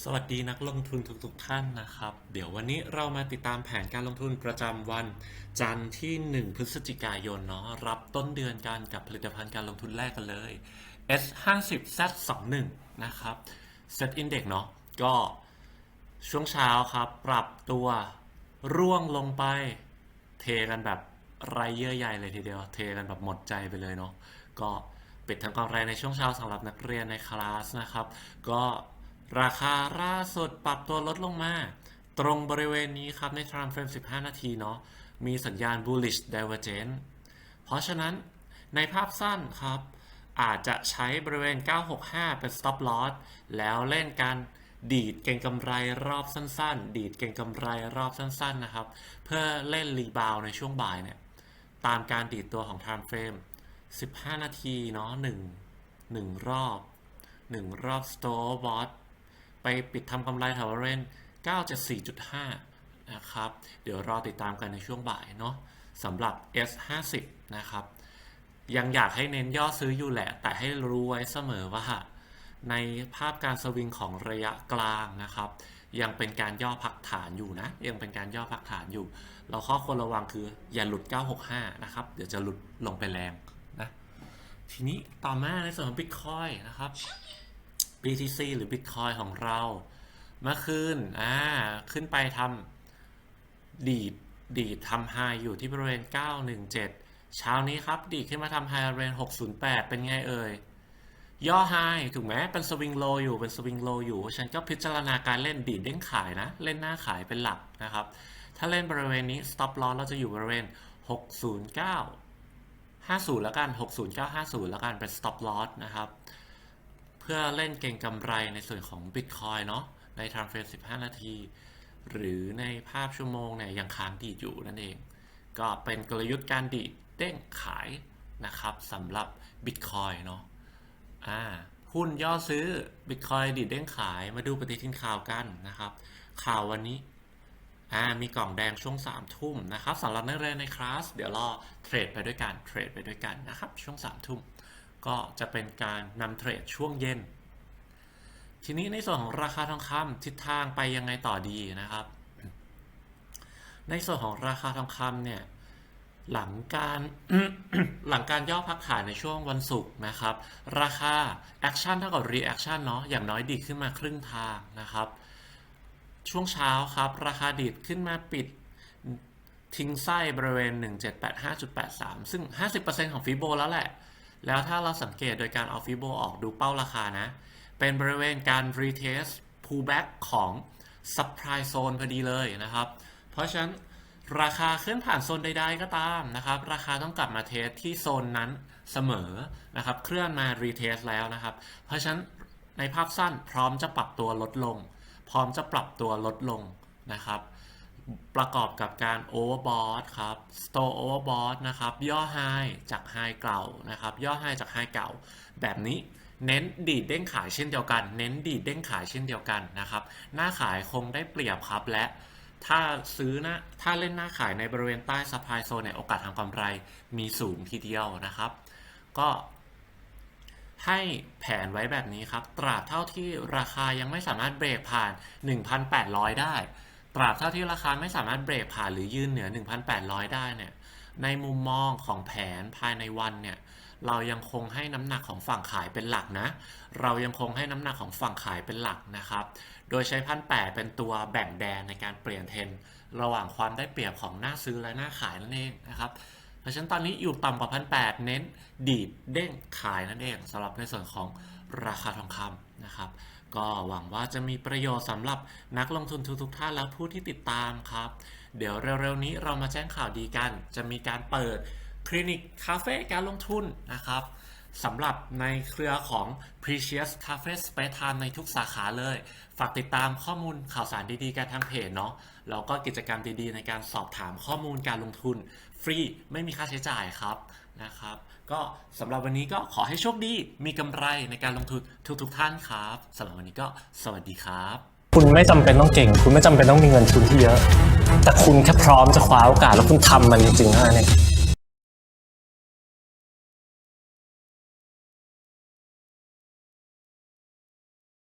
สวัสดีนักลงทุนทุกๆท่านนะครับ เดี๋ยววันนี้เรามาติดตามแผนการลงทุนประจำวัน จันทร์ที่ 1 พฤศจิกายนเนาะรับต้นเดือนกันกับผลิตภัณฑ์การลงทุนแรกกันเลย S50 Z21 นะครับ Set Index เนาะก็ช่วงเช้าครับ ปรับตัวร่วงลงไป เทกันแบบไรเยื่อใยเลยทีเดียว เทกันแบบหมดใจไปเลยเนาะก็ปิดทำกำไรในช่วงเช้าสำหรับนักเรียนในคลาสนะครับ ก็ ราคาล่าสุดปรับตัวลดลงมา ตรงบริเวณนี้ครับใน time frame 15 นาทีเนาะมีสัญญาณ bullish divergence เพราะฉะนั้นในภาพสั้นครับ อาจจะใช้บริเวณ 965 เป็น stop loss แล้วเล่นการดีดเก่งกำไรรอบสั้นๆ ดีดเก่งกำไรรอบสั้นๆนะครับ เพื่อเล่นรีบาวในช่วงบ่ายเนี่ย ตามการดีดตัวของ time frame 15 นาทีเนาะ1 1รอบ 1 รอบ store bot ไปปิดทำกำไรแถวบริเวณ974.5 นะครับ เดี๋ยวรอติดตามกันในช่วงบ่ายเนาะสำหรับ S50 นะครับ ยังอยากให้เน้นย่อซื้ออยู่แหละ แต่ให้รู้ไว้เสมอว่า ในภาพการสวิงของระยะกลางนะครับ ยังเป็นการย่อพักฐานอยู่นะ ยังเป็นการย่อพักฐานอยู่ เราข้อควรระวังคืออย่าหลุด 965 นะครับ เดี๋ยวจะหลุดลงไปแรงนะ ทีนี้ต่อมาในส่วนของ Bitcoin นะครับ BTC หรือ Bitcoin ของเรา เมื่อคืนอ่าขึ้นไปทำดีดดีดทำไฮอยู่ที่บริเวณ 917 เช้านี้ครับ ดีดขึ้นมาทำไฮบริเวณ 608 เป็นไงเอ่ย ย่อไฮถูกไหมเป็นสวิงโลอยู่เป็นสวิงโลอยู่ ฉันก็พิจารณาการเล่นดีดเด้งขายนะ เล่นหน้าขายเป็นหลักนะครับ ถ้าเล่นบริเวณนี้ stop loss เราจะอยู่บริเวณ 609 50 แล้วกัน 60950 แล้วกันเป็น stop loss นะครับ เพื่อเล่นเก่งกำไรในส่วนของ Bitcoin เนาะใน time frame 15 นาที หรือในภาพชั่วโมงเนี่ยยังค้างดีอยู่นั่นเอง ก็เป็นกลยุทธ์การดีเด้งขายนะครับสำหรับ Bitcoin เนาะอ่าหุ้นย่อซื้อ Bitcoin ดีเด้งขายมาดูปฏิทินข่าวกันนะครับ ข่าววันนี้อ่ามีกล่องแดงช่วง3ามทุ่มนะครับสำหรับนักเรียนในคลาส เดี๋ยวรอเทรดไปด้วยกันเทรดไปด้วยกันนะครับช่วง3ามทุ่ม ก็จะเป็นการนำเทรดช่วงเย็น ทีนี้ในส่วนของราคาทองคำทิศทางไปยังไงต่อดีนะครับ ในส่วนของราคาทองคำเนี่ยหลังการหลังการย่อพักฐานในช่วงวันศุกร์นะครับ ราคาแอคชั่นเท่ากับรีแอคชั่นเนาะอย่างน้อยดีขึ้นมาครึ่งทางนะครับ ช่วงเช้าครับ ราคาดีดขึ้นมาปิดทิ้งไส้บริเวณ 1785.83 ซึ่ง 50%ของฟิโบแล้วแหละ แล้วถ้าเราสังเกตโดยการเอาฟิโบออกดูเป้าราคานะ เป็นบริเวณการ retest pullback ของ supply zone พอดีเลยนะครับ เพราะฉะนั้นราคาขึ้นผ่านโซนใดๆก็ตามนะครับ ราคาต้องกลับมาเทสที่โซนนั้นเสมอนะครับ เคลื่อนมา retest แล้วนะครับ เพราะฉะนั้นในภาพสั้นพร้อมจะปรับตัวลดลง พร้อมจะปรับตัวลดลงนะครับ ประกอบกับการ overbought ครับ store overbought นะครับย่อ high จาก high เก่านะครับ ย่อ high จาก high เก่า แบบนี้เน้นดีดเด้งขายเช่นเดียวกัน เน้นดีดเด้งขายเช่นเดียวกันนะครับ หน้าขายคงได้เปรียบครับและถ้าซื้อนะถ้าเล่นหน้าขายในบริเวณใต้ supply zone เนี่ยโอกาสทางกำไรมีสูงทีเดียวนะครับ ก็ให้แผนไว้แบบนี้ครับ ตราบเท่าที่ราคายังไม่สามารถเบรกผ่าน 1,800 ได้ ตราบเท่าที่ราคาไม่สามารถเบรกผ่านหรือยืนเหนือ 1,800 ได้เนี่ย ในมุมมองของแผนภายในวันเนี่ย เรายังคงให้น้ำหนักของฝั่งขายเป็นหลักนะ เรายังคงให้น้ำหนักของฝั่งขายเป็นหลักนะครับ โดยใช้พันแปเป็นตัวแบ่งแดนในการเปลี่ยนเทนระหว่างความได้เปรียบของหน้าซื้อและหน้าขายนั่นเองนะครับเพราะฉะนั้นตอนนี้อยู่ต่ำกว่าพันแเน้นดีดเด้งขายนั่นเองสำหรับในส่วนของราคาทองคำนะครับ ก็หวังว่าจะมีประโยชน์สำหรับนักลงทุนทุกๆท่านและผู้ที่ติดตามครับ เดี๋ยวเร็วๆนี้เรามาแจ้งข่าวดีกัน จะมีการเปิดคลินิกคาเฟ่การลงทุนนะครับ สำหรับในเครือของ Precious Cafe Space Time ในทุกสาขาเลย ฝากติดตามข้อมูลข่าวสารดีๆกันทางเพจเนาะ แล้วก็กิจกรรมดีๆ ในการสอบถามข้อมูลการลงทุน ฟรีไม่มีค่าใช้จ่ายครับนะครับ ก็สำหรับวันนี้ก็ขอให้โชคดี มีกำไรในการลงทุนทุกๆท่านครับสำหรับวันนี้ก็สวัสดีครับ คุณไม่จำเป็นต้องเก่ง คุณไม่จำเป็นต้องมีเงินทุนที่เยอะ แต่คุณแค่พร้อมจะคว้าโอกาสแล้วคุณทำมันจริงๆเท่านั้นเอง